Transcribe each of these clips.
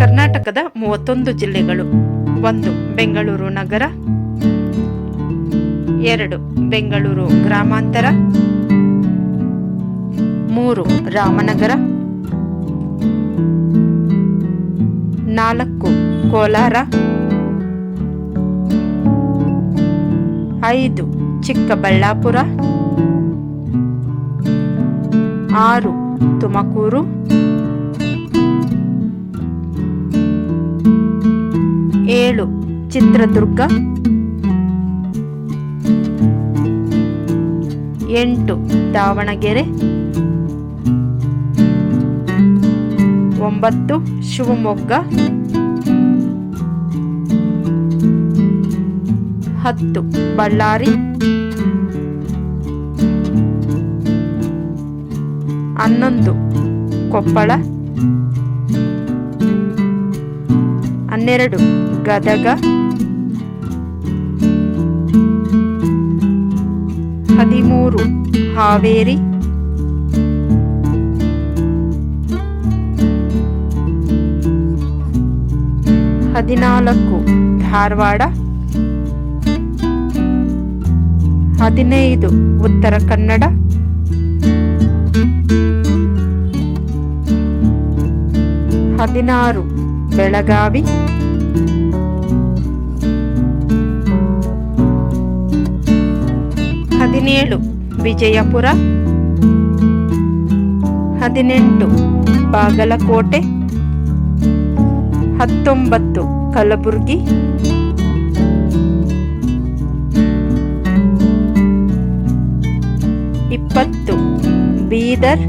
ಕರ್ನಾಟಕದ ಮೂವತ್ತೊಂದು ಜಿಲ್ಲೆಗಳು. ಒಂದು, ಬೆಂಗಳೂರು ನಗರ. ಎರಡು, ಬೆಂಗಳೂರು ಗ್ರಾಮಾಂತರ. ಮೂರು, ರಾಮನಗರ. ನಾಲ್ಕು, ಕೋಲಾರ. ಐದು, ಚಿಕ್ಕಬಳ್ಳಾಪುರ. ಆರು, ತುಮಕೂರು. ಏಳು ಚಿತ್ರದುರ್ಗ. ಎಂಟು ದಾವಣಗೆರೆ. ಒಂಬತ್ತು ಶಿವಮೊಗ್ಗ. ಹತ್ತು ಬಳ್ಳಾರಿ. ಹನ್ನೊಂದು ಕೊಪ್ಪಳ. ಹನ್ನೆರಡು. ಗದಗ. ಹದಿಮೂರು. ಹಾವೇರಿ. ಹದಿನಾಲ್ಕು. ಧಾರವಾಡ. ಹದಿನೈದು. ಉತ್ತರ ಕನ್ನಡ. ಹದಿನಾರು. ಬೆಳಗಾವಿ. ಹದಿನೇಳು ವಿಜಯಪುರ ಹದಿನೆಂಟು ಬಾಗಲಕೋಟೆ ಹತ್ತೊಂಬತ್ತು ಕಲಬುರಗಿ ಇಪ್ಪತ್ತು ಬೀದರ್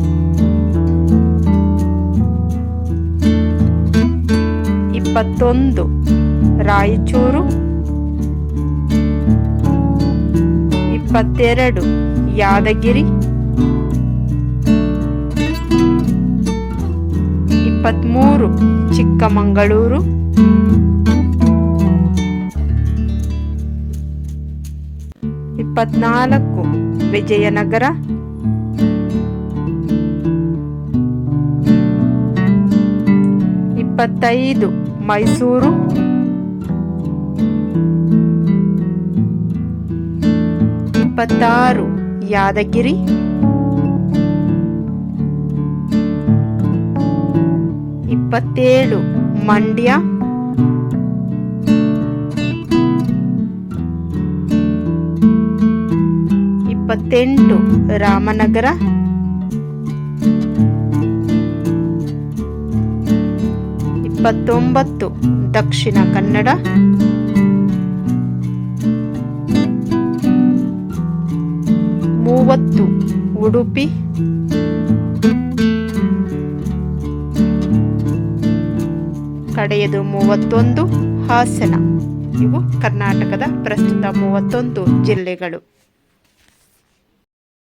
ಇಪ್ಪತ್ತೊಂದು ರಾಯಚೂರು ಇಪ್ಪತ್ತೆರಡು. ಯಾದಗಿರಿ. ಇಪ್ಪತ್ತ್ಮೂರು ಚಿಕ್ಕಮಗಳೂರು. ಇಪ್ಪತ್ನಾಲ್ಕು. ವಿಜಯನಗರ. ಇಪ್ಪತ್ತೈದು. ಮೈಸೂರು. ಇಪ್ಪತ್ತಾರು. ಯಾದಗಿರಿ. ಇಪ್ಪತ್ತೇಳು. ಮಂಡ್ಯ. ಇಪ್ಪತ್ತೆಂಟು. ರಾಮನಗರ. ಇಪ್ಪತ್ತೊಂಬತ್ತು. ದಕ್ಷಿಣ ಕನ್ನಡ. ಮೂವತ್ತು ಉಡುಪಿ. ಕಡೆಯದು ಮೂವತ್ತೊಂದು ಹಾಸನ. ಇವು ಕರ್ನಾಟಕದ ಪ್ರಸ್ತುತ ಮೂವತ್ತೊಂದು ಜಿಲ್ಲೆಗಳು.